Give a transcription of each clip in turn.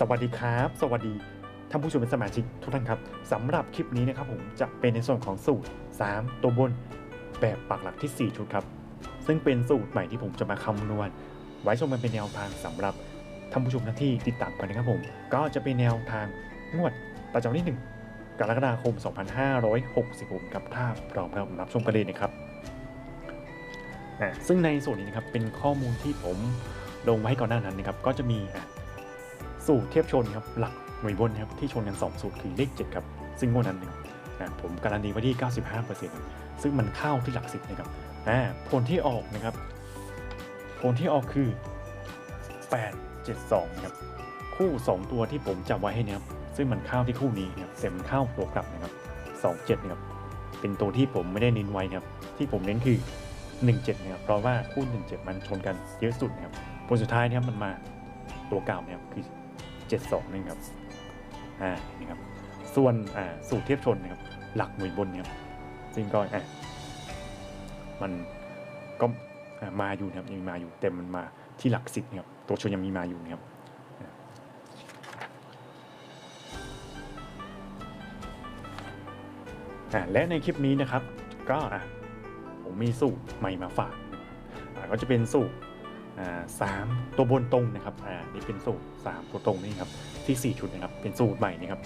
สวัสดีครับ สวัสดีท่านผู้ชมเป็นสมาชิกทุกท่านครับสำหรับคลิปนี้นะครับผมจะเป็นในส่วนของสูตร 3 ตัวบน แบบปักหลักที่ 4 ชุดครับ ซึ่งเป็นสูตรใหม่ที่ผมจะมาคำนวณ ไว้ชมมันเป็นแนวทางสำหรับท่านผู้ชมหน้าที่ติดตามกันนะครับผม ก็จะเป็นแนวทางงวดประจำวันที่1กรกฎาคม 2566ครับถ้าพร้อมแล้วรับชมกันเลยนะครับซึ่งในส่วนนี้นะครับเป็นข้อมูลที่ผมลงไว้ให้ก่อนหน้านั้นนะครับก็จะมีอะ สูตรเทียบชนครับหลักหน่วยบนนะครับที่ชนกัน 2 สูตรคือเลข7ครับซึ่งงวดนั้นนะครับอ่าผมการันตีไว้ที่ 95%ครับซึ่งมันเข้าที่หลักสิบนะครับผลที่ออกนะครับผลที่ออกคือ 8 7 2นะครับคู่ 2 ตัวที่ผมจับไว้ให้นะครับซึ่งมันเข้าที่คู่นี้นะครับแต่มันเข้าตัวกลับนะครับ2 7นะครับเป็นตัวที่ผมไม่ได้เน้นไว้นะครับที่ผมเน้นคือ 1 7นะครับเพราะว่าคู่ 1 7 มันชนกันเยอะสุดนะครับผลสุดท้ายนะครับมันมาตัวเก่านะครับคือ 72นี่ครับอ่านี่ครับส่วนอ่าสูตรเทียบชนนะครับหลักหน่วยบนนะครับซึ่งก็อ่ามันก็อ่ามาอยู่นะครับยังมีมาอยู่แต่มันมาที่หลักสิบนะครับตัวชนยังมีมาอยู่นะครับอ่าและในคลิปนี้นะครับก็อ่าผมมีสูตรใหม่มาฝากอ่าก็จะเป็นสูตร สามตัวบนตรงนะครับอ่านี่เป็นสูตรสามตัวตรงนี่ครับที่4ชุดนะครับเป็นสูตรใหม่นะครับ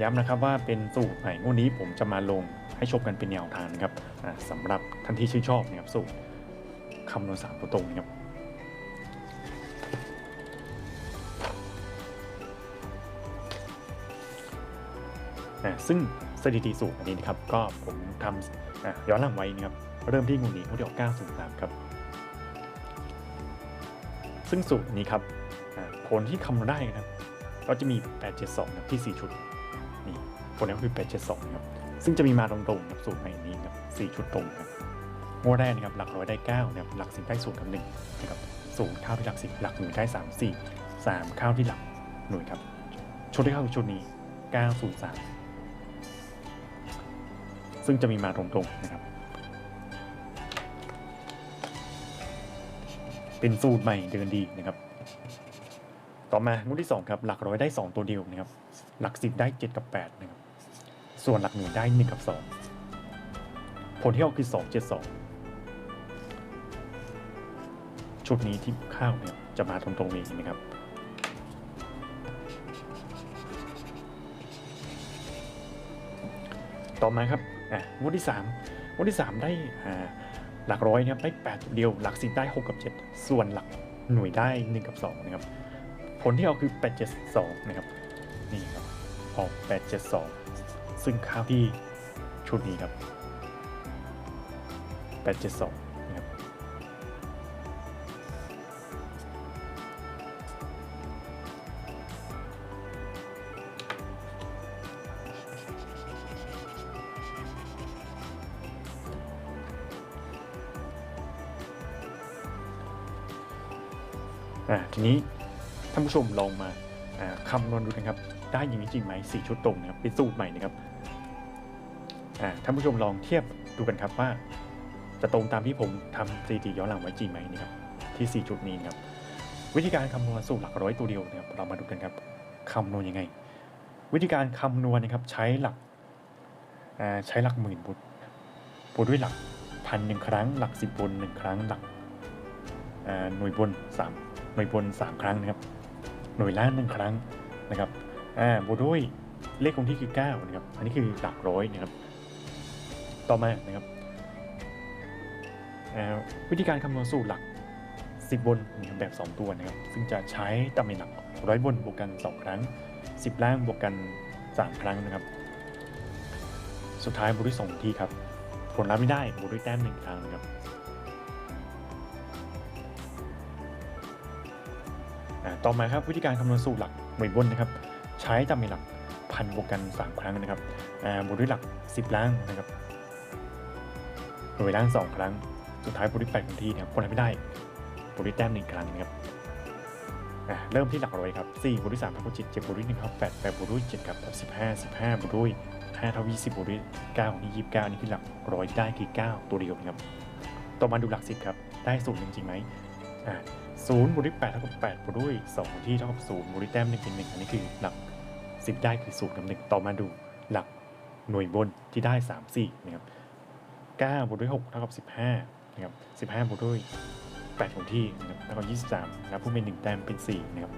ย้ำนะครับว่าเป็นสูตรใหม่งวดนี้ผมจะมาลงให้ชมกันเป็นแนวทางนะครับอ่าสำหรับท่านที่ชื่นชอบนะครับสูตรคำนวณสามตัวตรงนะครับซึ่งสถิติสูตรอันนี้นะครับก็ผมทำย้อนหลังไว้นะครับเริ่มที่งวดนี้งวดที่ออก903 ครับ ซึ่งสูตรนี้ครับผลที่คำนวณได้นะครับ ก็จะมี 872นะที่ 4 ชุดนี่ผลนี้ก็คือ 872นะครับซึ่งจะมีมาตรงๆกับสูตรใหม่นี้ครับ4ชุดตรงครับงวดแรกนะครับหลักร้อยได้9นะครับหลักสิบได้ศูนย์กับ1นะครับศูนย์ข้าวที่หลักสิบหลักหน่วยได้3 4 3ข้าวที่หลักหน่วยครับ ชุดที่เข้าคือชุดนี้ 903 ซึ่งจะมีมาตรงๆนะครับ เป็นสูตรใหม่เดินดีนะครับ ต่อมางวดที่ 2 ครับ หลักร้อยได้ 2 ตัวเดียวนะครับ หลัก 10 ได้ 7 กับ 8 นะครับ ส่วนหลักหน่วยได้ 1 กับ 2 ผลที่ออกคือ 2 7 2 ชุดนี้ที่ข้าวเนี่ยจะมาตรงๆนี้นะครับต่อมาครับอะงวดที่3งวดที่ 3 ได้อ่า หลักร้อยนะครับได้8ตัวเดียว หลักสิบได้6กับ7ส่วนหลักหน่วยได้1กับ2นะครับผลที่เอาคือ872นะครับนี่ครับออก872ซึ่งค้าที่ชุดนี้ครับ872นะครับอ่าทีนี้ท่านผู้ชมลองมาคำนวณดูนะครับ ได้อย่างนี้จริงไหมสี่ชุดตรงนะครับเป็นสูตรใหม่นะครับท่านผู้ชมลองเทียบดูกันครับว่า จะตรงตามที่ผมทำสถิติย้อนหลังไว้จริงไหมนะครับที่4ชุดนี้นะครับ วิธีการคำนวณสูตรหลักร้อยตัวเดียวนะครับเรามาดูกันครับคำนวณยังไง วิธีการคำนวณนะครับใช้หลักใช้หลักหมื่นบุตรบวกด้วยหลักพันหนึ่งครั้ง หลักสิบบนหนึ่งครั้งหลักหน่วยบนสาม หน่วยบน 3 ครั้งนะครับ หน่วยล่างหนึ่งครั้งนะครับอ่าบวกด้วยเลขคงที่คือ9นะครับ อันนี้คือหลักร้อยนะครับ ต่อมานะครับวิธีการคำนวณสูตรหลัก 10 บนนะครับแบบ 2 ตัวนะครับ ซึ่งจะใช้ตำแหน่งหลักร้อยบนบวกกัน 2 ครั้ง 10 ล่างบวกกัน 3 ครั้งนะครับ สุดท้ายบวกด้วย2ทีครับ ผลลัพธ์ไม่ได้บวกด้วยแต้มหนึ่งครั้งนะครับ ต่อมาครับวิธีการคำนวณสูตรหลักหน่วยบนนะครับ ใช้ตำแหน่งหลักพันบวกกัน 3 ครั้งนะครับบวกด้วยหลัก 10 ล่างนะครับหน่วยล่าง 2 ครั้ง สุดท้ายบวกด้วย8คงที่นะครับคนไหนไม่ได้บวกด้วยแต้มหนึ่งครั้งนะครับเริ่มที่หลักร้อยครับ4บวกด้วย3พันบวก7 7บวกด้วย1ครับ8 8บวกด้วย7ครับ15 15บวกด้วย5เท่า20บวกด้วย9นี่29นี่คือหลักร้อยได้คือ 9 ตัวเดียวนะครับ ต่อมาดูหลัก10ครับ ได้สูตรจริงๆไหม 0บวกด้วย8เท่ากับ8บวกด้วย2ที่เท่ากับ0บวกด้วยแต้ม1เป็น1อันนี้คือหลัก 10 ได้คือ0กับ1ต่อมาดูหลักหน่วยบนที่ได้ 3 4นะครับ9บวกด้วย6เท่ากับ15นะครับ15บวกด้วย8ของที่นะครับเท่ากับ23นะผู้งเป็น 1 แต้มเป็น4นะครับ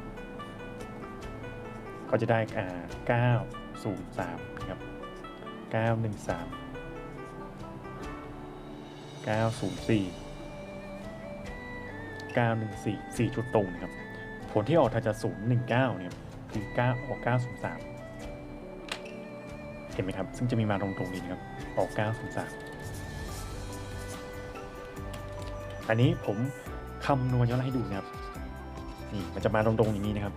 ก็จะได้อ่า9 0 3นะครับ9 1 3 9 0 4 914 4ชุดตรงนะครับ ผลที่ออกถ้าจะ019 เนี่ยคือ9ออก 903 เห็นไหมครับ ซึ่งจะมีมาตรงตรงๆนี้ครับ ออก 903 อันนี้ผมคำนวณย้อนให้ดูนะครับ นี่มันจะมาตรงๆอย่างนี้นะครับ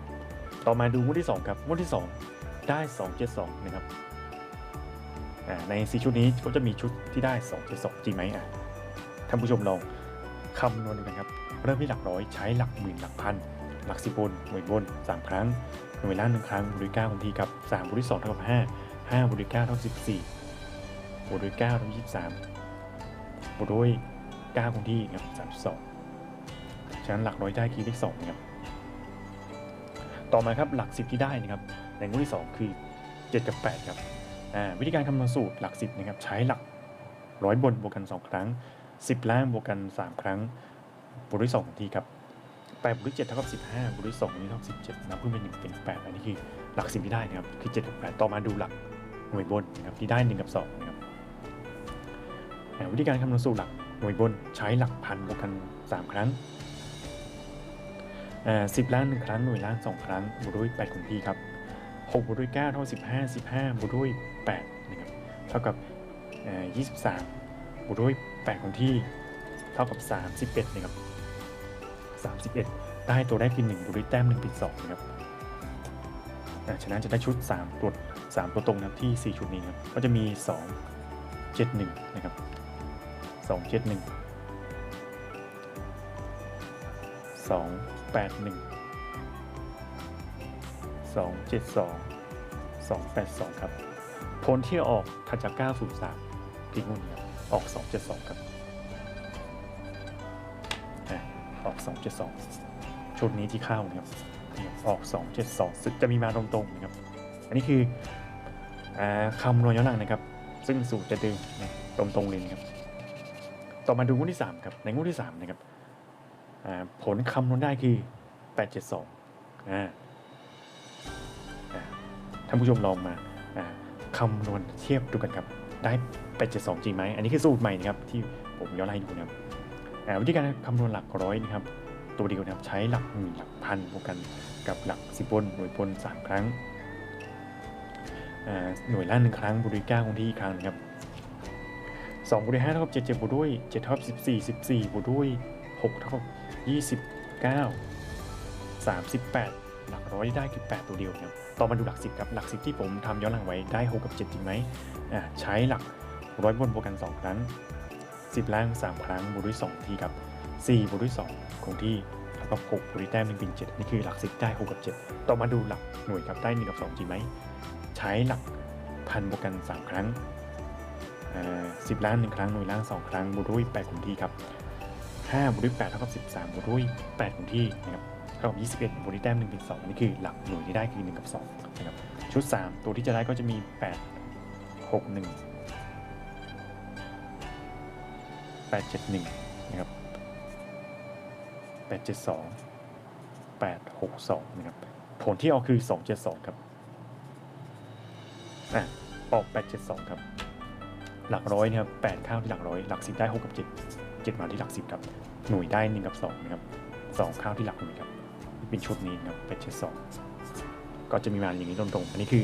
ต่อมาดูงวดที่ 2 ครับงวดที่ 2 ได้ 272 นะครับใน4ชุดนี้ก็จะมีชุดที่ได้ 272 จริงไหมอะท่านผู้ชมลองคำนวณดูกันครับ เริ่มที่หลักร้อยใช้หลักหมื่นหลักพันหลักสิบบนหน่วยบนสามครั้งหน่วยล่างหนึ่งครั้งบวกด้วยเก้าคงที่กับสามบวกด้วยสองเท่ากับห้าห้าบวกด้วยเก้าเท่าสิบสี่บวกด้วยเก้าเท่ายี่สิบสามบวกด้วยเก้าคงที่ครับสามสองฉะนั้นหลักร้อยได้คือเลขสองครับต่อมาครับหลักสิบที่ได้นะครับในงวดที่สองคือเจ็ดกับแปดครับวิธีการคำนวณสูตรหลักสิบนะครับใช้หลักร้อยบนบวกกันสองครั้งสิบล่างบวกกันสามครั้ง บวกด้วยสองทีครับแปดบวกด้วยเจ็ดเท่ากับสิบห้าบวกด้วยสองนี้เท่ากับสิบเจ็ดนับขึ้นเป็นหนึ่งเป็นแปดอันนี้คือหลักสิบที่ได้นะครับคือเจ็ดกับแปดต่อมาดูหลักหน่วยบนนะครับที่ได้หนึ่งกับสองนะครับวิธีการคำนวณสูตรหลักหน่วยบนใช้หลักพันบวกกันสามครั้งอ่าสิบล้านหนึ่งครั้งหน่วยล้านสองครั้งบวกด้วยแปดคงที่ครับหกบวกด้วยเก้าเท่ากับสิบห้าสิบห้าบวกด้วยแปดนะครับเท่ากับอ่ายี่สิบสามบวกด้วยแปดคงที่เท่ากับ31นะครับ 31 ได้ตัวแรกคือ1บวกด้วยแต้ม1เป็น2นะครับอ่าฉะนั้นจะได้ชุด 3 ตัว3ตัวตรงนะครับที่ 4 ชุดนี้ครับก็จะมี 2 7 1 นะครับ 2 7 1 2 8 1 2 7 2 2 8 2 ครับ ผลที่ออกถัดจาก903ที่งวดนี้ครับออก 272 ครับ ออก 272 ชุดนี้ที่เข้านะครับเนี่ยออก 272สึกจะมีมาตรงๆนะครับ อันนี้คืออคำนวณย้อนหลังนะครับ ซึ่งสูตรจะดึงนะตรงๆเลยนะครับ ต่อมาดูงวดที่3ครับ ในงวดที่3นะครับผลคำนวณได้คือ 872อ่าอ่าท่านผู้ชมลองมาคำนวณเทียบดูกันครับ ได้ 872 จริงไหม อันนี้คือสูตรใหม่นะครับที่ผมย้อนให้ดูนะครับ วิธีการคำนวณหลักร้อยนะครับตัวเดียวนะครับใช้หลักหมื่นหลักพันบวกกันกับหลักสิบบนหน่วยบนสามครั้ง หน่วยละหนึ่งครั้งบวกด้วยเก้าคงที่อีกครั้งนะครับสองบวกด้วยห้าเท่ากับเจ็ดเจ็ดบวกด้วยเจ็ดเท่ากับสิบสี่สิบสี่บวกด้วยหกเท่ากับยี่สิบเก้าสามสิบแปดหลักร้อยได้คือแปดตัวเดียวครับต่อมาดูหลักสิบครับหลักสิบที่ผมทำย้อนหลังไว้ได้หกกับเจ็ดจริงไหมใช้หลักร้อยบนบวกกันสองครั้ง 10 ล่าง 3 ครั้งบวกด้วย 2 ทีครับ 4บวกด้วย 2 คงที่เท่ากับ6บวกด้วยแต้ม1เป็น7นี่คือหลัก 10 ได้6กับ 7 ต่อมาดูหลักหน่วยครับได้1กับ2จริงไหม ใช้หลักพันบวกกัน 3 ครั้งสิบล้าน1ครั้งหน่วยล่าง2ครั้งบวกด้วย8คงที่ครับ5บวกด้วย8เท่ากับ13บวกด้วย8คงที่นะครับเท่ากับ21บวกด้วยแต้ม1เป็น2นี่คือหลักหน่วยที่ได้คือ1กับ2นะครับชุด3ตัวที่จะได้ก็จะมี8 6 1 871นะครับ872 862นะครับผลที่ออกคือ 272 ครับอะออก 872 ครับ หลักร้อยนะครับ8เข้าที่หลักร้อยหลัก10ได้6กับ7 7มาที่หลัก10ครับหน่วยได้1กับ2นะครับ2เข้าที่หลักหน่วยครับเป็นชุดนี้นะครับ872 ก็จะมีมาอย่างนี้ตรงๆ อันนี้คือ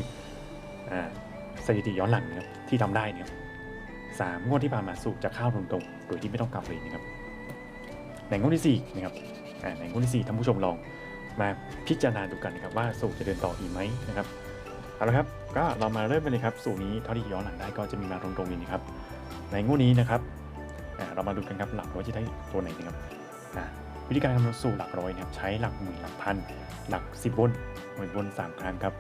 อ่าสถิติย้อนหลังนะครับที่ทำได้นะครับ สามงวดที่ผ่านมาสูตรจะเข้าตรงๆโดยที่ไม่ต้องกลับเลยนะครับในงวดที่สี่นะครับในงวดที่สี่ท่านผู้ชมลองมาพิจารณาดูกันนะครับว่าสูตรจะเดินต่ออีกไหมนะครับเอาละครับก็เรามาเริ่มกันเลยครับสูตรนี้เท่าที่ย้อนหลังได้ก็จะมีมาตรงๆนี้นะครับ ในงวดนี้นะครับเรามาดูกันครับหลักร้อยจะได้ตัวไหนนะครับวิธีการคำนวณสูตรหลักร้อยนะครับใช้หลักหมื่นหลักพันหลักสิบบนหน่วยบนสามครั้งครับ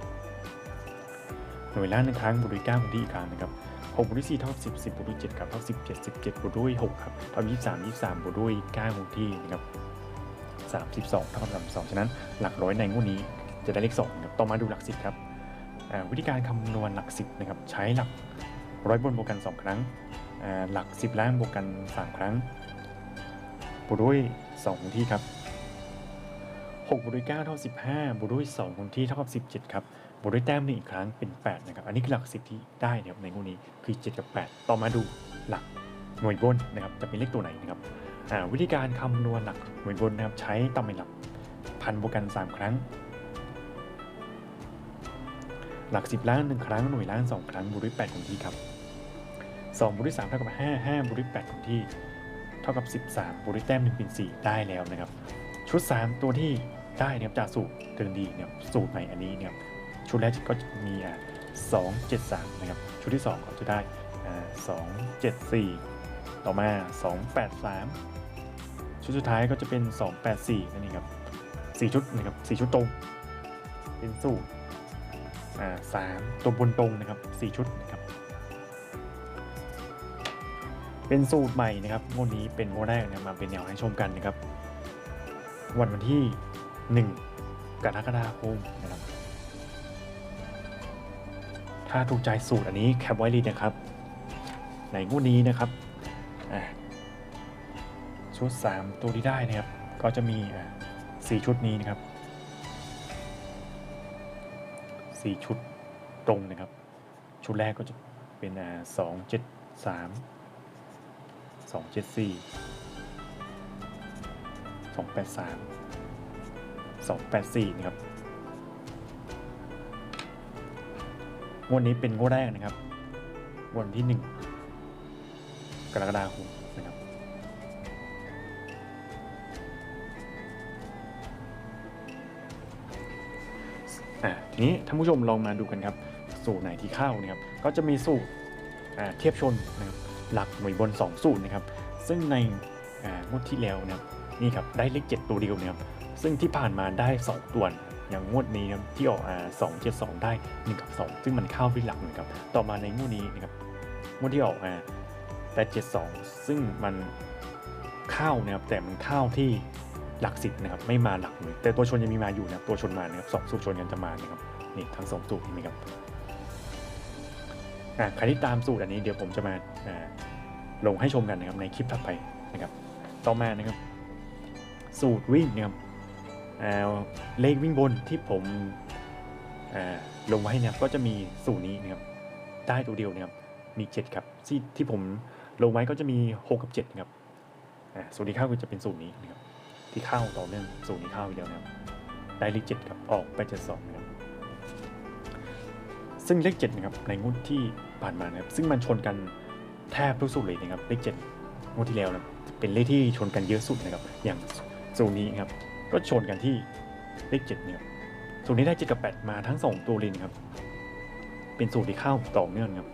หน่วยละหนึ่งครั้งบวกด้วยเก้าคงที่อีกครั้งนะครับ หกบวกด้วยสี่เท่ากับสิบสิบบวกด้วยเจ็ดครับเท่ากับสิบเจ็ดสิบเจ็ดบวกด้วยหกครับเท่ากับยี่สิบสามยี่สิบสามบวกด้วยเก้าคงที่นะครับ32เท่ากับ32ฉะนั้นหลักร้อยในงวดนี้จะได้เลข2นะครับต่อมาดูหลักสิบครับวิธีการคำนวณหลักสิบนะครับใช้หลักร้อยบนบวกกัน2ครั้งหลัก10ล่างบวกกัน3ครั้งบวกด้วย2คงที่ครับ6บวกด้วย9เท่า15บห้าบวกด้วย2คงที่เท่ากับ17ครับ บวกด้วยแต้มหนึ่งอีกครั้งเป็น 8 นะครับ อันนี้คือหลัก10ที่ได้นะครับในงวดนี้คือ 7 กับ 8 ต่อมาดูหลักหน่วยบนนะครับจะเป็นเลขตัวไหนนะครับวิธีการคำนวณหลักหน่วยบนนะครับใช้ตำแหน่งหลักพันบวกกัน 3 ครั้ง หลัก 10ล้าน1ครั้งหน่วยล้าน2 ครั้งบวกด้วย8คงที่ครับ2บวกด้วย3เท่ากับ 5 5บวกด้วย8คงที่ เท่ากับ 13บวกด้วยแต้ม1เป็น4ได้แล้วนะครับ ชุด 3 ตัวที่ได้นะครับจากสูตรเทิงดีเนะครับสูตรใหม่อันนี้เนี่ย ชุดแรกก็จะมีอ่า2 7 3นะครับ ชุดที่2ก็จะได้อ่า2 7 4ต่อมา283ชุดสุดท้ายก็จะเป็น284นั่นเองครับ4ชุดนะครับ4ชุดตรงเป็นสูตรอ่าสามตัวบนตรงนะครับ4ชุดนะครับเป็นสูตรใหม่นะครับงวดนี้เป็นงวดแรกนะมาเป็นแนวให้ชมกันนะครับ วันวันที่ 1กรกฎาคมนะครับ ถ้าถูกใจสูตรอันนี้แคปไว้เลยนะครับ ในงวดนี้นะครับชุด 3 ตัวที่ได้นะครับ ก็จะมีอะสี่ชุดนี้นะครับสี่ชุดตรงนะครับ ชุดแรกก็จะเป็นสองเจ็ดสามสองเจ็ดสี่สองแปดสามสองแปดสี่นะครับ วดนี้เป็นงวดแรกนะครับ วันที่หนึ่งกรกฎาคมนะครับ อะทีนี้ท่านผู้ชมลองมาดูกันครับ สูตรไหนที่เข้านะครับ ก็จะมีสูตรอ่าเทียบชนนะครับหลักหน่วยบน 2 สูตรนะครับ ซึ่งในอ่างวดที่แล้วนะครับนี่ครับได้เลข 7 ตัวเดียวนะครับซึ่งที่ผ่านมาได้ 2 ตัวน อย่างงวดนี้นะครับที่ออกอ่าสองเจ็ดสองได้1กับ2ซึ่งมันเข้าด้วยหลักนะครับต่อมาในงวดนี้นะครับงวดที่ออกอ่าแต่72ซึ่งมันเข้านะครับแต่มันเข้าที่หลักสิบนะครับไม่มาหลักหน่วยแต่ตัวชนยังมีมาอยู่นะครับตัวชนมานะครับสองสูตรชนกันจะมานะครับนี่ทั้งสองสูตรเห็นไหมครับอ่าใครที่ตามสูตรอันนี้เดี๋ยวผมจะมาอ่าลงให้ชมกันนะครับในคลิปถัดไปนะครับ ต่อมานะครับ สูตรวิ่งนะครับ เลขวิ่งบนที่ผมลงไว้นะครับก็จะมีสูตรนี้นะครับได้ตัวเดียวนะครับมี7ครับที่ที่ผมลงไว้ก็จะมี 6 กับ7นะครับสูตรที่เข้าก็จะเป็นสูตรนี้นะครับที่เข้าต่อเนื่องสูตรนี้เข้าอีกแล้วนะครับได้เลข7ครับออกไป72นะครับซึ่งเลข7นะครับในงวดที่ผ่านมานะครับซึ่งมันชนกันแทบทุกสูตรเลยนะครับเลข7งวดที่แล้วนะเป็นเลขที่ชนกันเยอะสุดนะครับอย่างสูตรนี้ครับ ก็ชนกันที่เลข7เนี่ยสูตรนี้ได้7กับ8มาทั้ง2ตัวเลยนะครับ เป็นสูตรที่เข้าต่อเนื่องครับ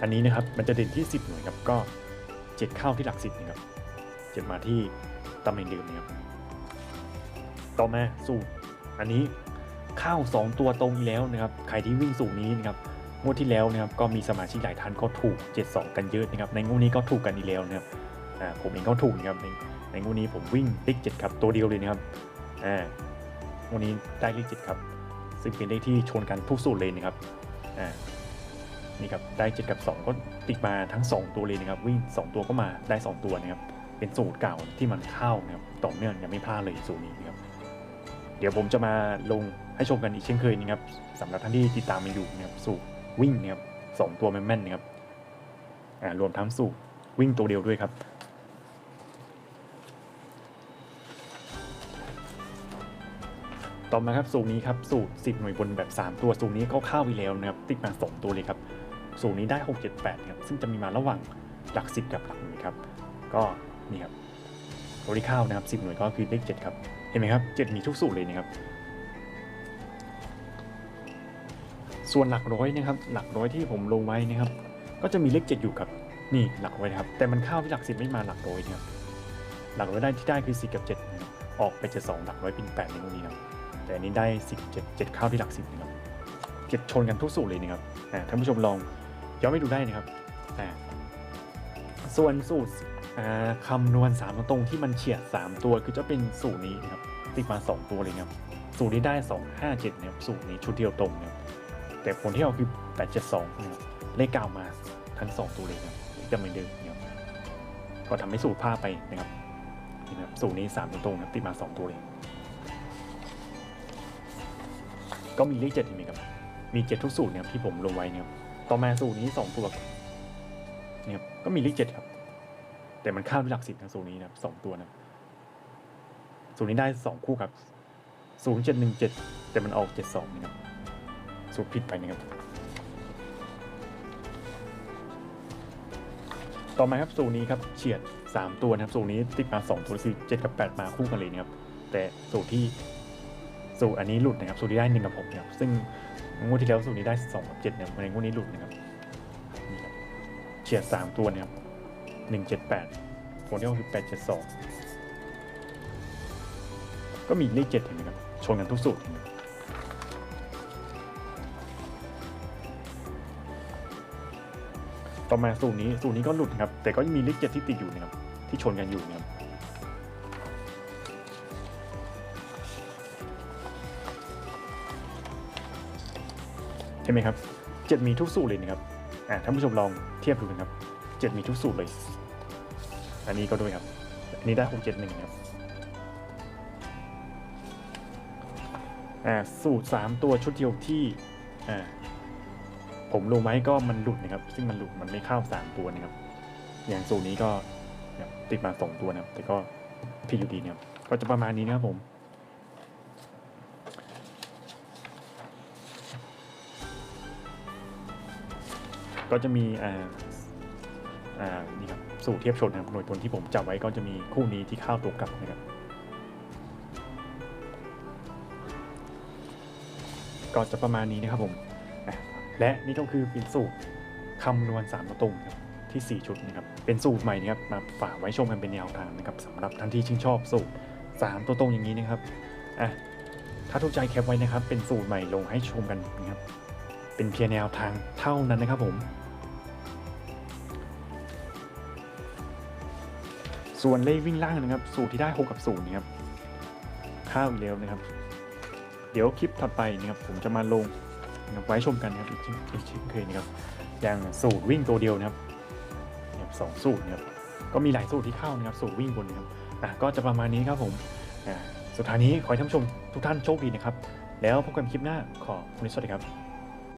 อันนี้นะครับมันจะเด่นที่10หน่วยครับก็7เข้าที่หลัก10นะครับ7มาที่ตำแหน่งเดิมนะครับ ต่อมาสูตรอันนี้เข้า2ตัวตรงอีกแล้วนะครับ ใครที่วิ่งสูตรนี้นะครับงวดที่แล้วนะครับก็มีสมาชิกหลายท่านก็ถูก 72 กันเยอะนะครับ ในงวดนี้ก็ถูกกันอีกแล้วนะครับ อ่าผมเองก็ถูกนะครับในในงวดนี้ผมวิ่งเลข7ครับตัวเดียวเลยนะครับอ่างวดนี้ได้เลข7ครับ ซึ่งเป็นเลขที่ชนกันทุกสูตรเลยนะครับอ่านี่ครับได้7กับ2ก็ติดมาทั้ง2ตัวเลยนะครับ วิ่ง2ตัวก็มาได้2ตัวนะครับ เป็นสูตรเก่าที่มันเข้านะครับต่อเนื่องยังไม่พลาดเลยสูตรนี้นะครับเดี๋ยวผมจะมาลงให้ชมกันอีกเช่นเคยนะครับสำหรับท่านที่ติดตามมาอยู่นะครับสูตรวิ่งนะครับสองตัวแม่นๆนะครับรวมทั้งสูตรวิ่งตัวเดียวด้วยครับ ต่อมาครับสูตรนี้ครับสูตร 10 หน่วยบนแบบ 3 ตัวสูตรนี้ก็เข้าไปแล้วนะครับติดมา 2 ตัวเลยครับสูตรนี้ได้ 6 7 8ครับซึ่งจะมีมาระหว่างหลัก 10 กับหลักหน่วยครับก็นี่ครับตัวที่เข้านะครับ10 หน่วยก็คือเลข7ครับเห็นไหมครับ 7 มีทุกสูตรเลยนะครับส่วนหลักร้อยนะครับหลักร้อยที่ผมลงไว้นะครับ ก็จะมีเลข 7 อยู่ครับนี่หลักร้อยนะครับแต่มันเข้าที่หลัก10ไม่มาหลักร้อยนะครับหลักร้อยได้ที่ได้คือ4กับ7ออกไป72หลักร้อยเป็น8ในตรงนี้นะครับ แต่อันนี้ได้10 7 7เข้าที่หลัก10นะครับเจ็ดชนกันทุกสูตรเลยนะครับท่านผู้ชมลองย้อนไปดูได้นะครับส่วนสูตรคำนวณ3ตรงที่มันเฉียด 3 ตัวคือจะเป็นสูตรนี้นะครับติดมา 2 ตัวเลยนะครับสูตรนี้ได้ 2 5 7นะครับสูตรนี้ชุดเดียวตรงนะครับแต่ผลที่เอาคือ 872นะครับเลขเก้ามาทั้ง 2 ตัวเลยนะครับจะเหมือนเดิมนะครับก็ทำให้สูตรพลาดไปนะครับนะครับสูตรนี้ 3 ตัวตรงนะครับติดมา 2 ตัวเลย ก็มีเลขเจ็ดอีกไหมครับมีเจ็ดทุกสูตรเนะครับที่ผมลงไว้เนะครับต่อมาสูตรนี้สองตัวเนี่ยครับก็มีเลขเจ็ดครับ แต่มันข้ามหลักสิบนะสูตรนี้นะครับสองตัวนะสูตรนี้ได้สองคู่ครับศูนย์เจ็ดหนึ่งเจ็ดแต่มันออกเจ็ดสองนะครับสูตรผิดไปนะครับ ต่อมาครับสูตรนี้ครับเฉียดสามตัวนะครับสูตรนี้ติดมาสองตัวคือเจ็ดกับแปดมาคู่กันเลยนะครับแต่สูตรที่ สูตรอันนี้หลุดนะครับสูตรที่ได้หนึ่งกับผมนะครับซึ่งงวดที่แล้วสูตรนี้ได้สองกับเจ็ดเนะครับในงวดนี้หลุดนะครับเฉียดสามตัวนะครับหนึ่งเจ็ดแปดผลที่ออกคือแปดเจ็ดสองก็มีเลขเจ็ดเห็นไหมครับชนกันทุกสูตรต่อมาสูตรนี้สูตรนี้ก็หลุดนะครับ แต่ก็ยังมีเลขเจ็ดที่ติดอยู่นะครับที่ชนกันอยู่นะครับ ใช่ไหมครับเจ็ดมีทุกสูตรเลยนะครับอ่าท่านผู้ชมลองเทียบดูนะครับเจ็ดมีทุกสูตรเลย อันนี้ก็ด้วยครับ อันนี้ได้หกเจ็ดหนึ่งครับอ่าสูตรสามตัวชุดเดียวที่อ่าผมลงไว้ก็มันหลุดนะครับ ซึ่งมันหลุดมันไม่เข้าสามตัวนะครับ อย่างสูตรนี้ก็ติดมาสองตัวนะครับ แต่ก็ผิดอยู่ดีนะครับก็จะประมาณนี้นะครับผม ก็จะมีอ่าอ่านี่ครับสูตรเทียบชนนะครับหน่วยผลที่ผมจับไว้ก็จะมีคู่นี้ที่เข้าตัวกลับนะครับ ก็จะประมาณนี้นะครับผม และนี่ก็คือเป็นสูตรคำนวณ3ตัวตรงครับที่ 4 ชุดนะครับ เป็นสูตรใหม่นะครับ มาฝากไว้ชมกันเป็นแนวทางนะครับสำหรับท่านที่ชื่นชอบสูตร 3 ตัวตรงอย่างนี้นะครับ อะ ถ้าถูกใจแคปไว้นะครับ เป็นสูตรใหม่ลงให้ชมกันนะครับ เป็นเพียงแนวทางเท่านั้นนะครับผม ส่วนเลขวิ่งล่างนะครับ สูตรที่ได้ 6 กับ0นะครับข้าวอีกแล้วนะครับ เดี๋ยวคลิปถัดไปนะครับผมจะมาลงนะครับไว้ชมกันนะครับอีกเช่นอีกเช่นเคยนะครับ อย่างสูตรวิ่งตัวเดียวนะครับนะครับสองสูตรนะครับก็มีหลายสูตรที่เข้านะครับ สูตรวิ่งบนนะครับอะก็จะประมาณนี้ครับผมอ่าสุดท้ายนี้ขอให้ท่านผู้ชมทุกท่านโชคดีนะครับ แล้วพบกันคลิปหน้าขอบคุณสวัสดีครับ